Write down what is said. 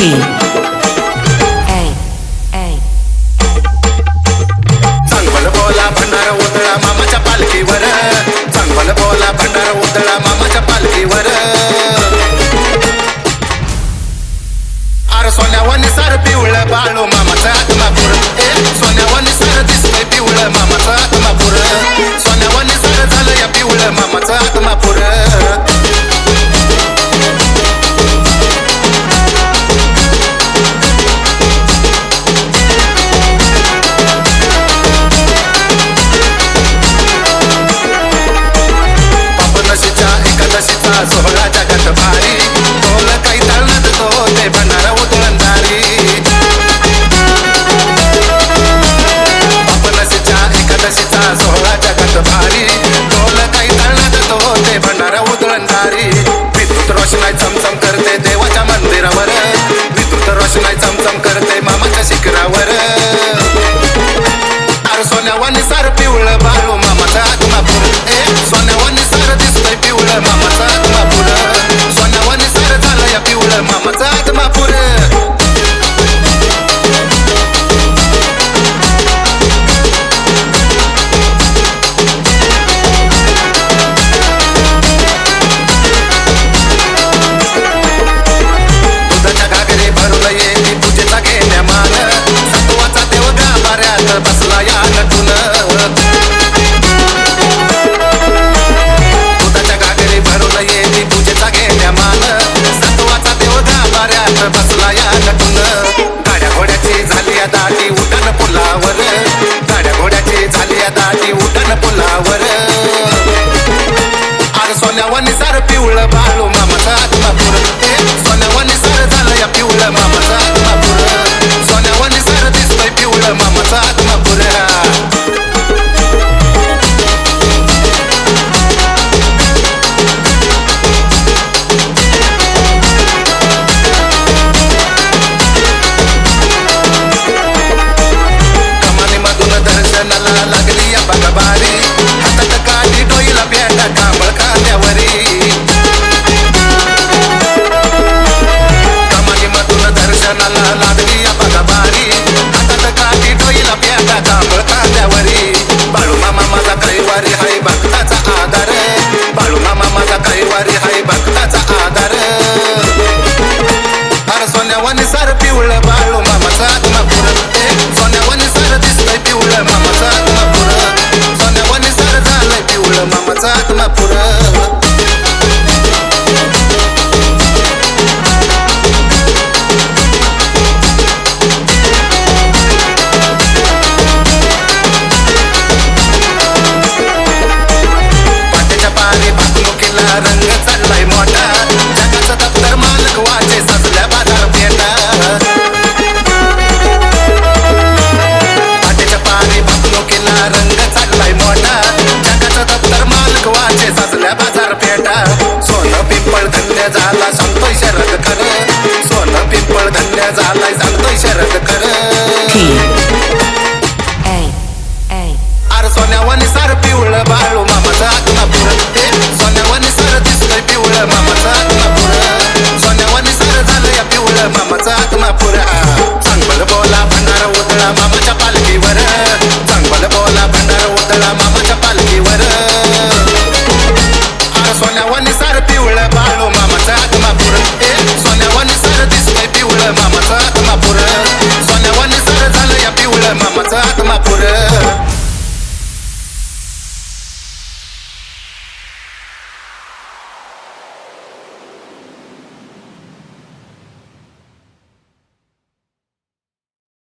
T. A. A. चांगलं मामाच्या पालखीवर चांगलं बोला भंडारा उतळा मामाच्या पालखीवर आर सोन्यावानी सार पिवळं बाळू मामाचा आत्मा पुरत वंधारी विद्युत रोषणाई चमचम करते देवाच्या मंदिरावर. विद्युत रोषणाई चमचम करते मामाच्या शिखरावर. अरे सोन्यावानी piulă, mamă, tată, mă pură Zonea unde s-ar dis, mai piulă, mama, tată you love my mamá.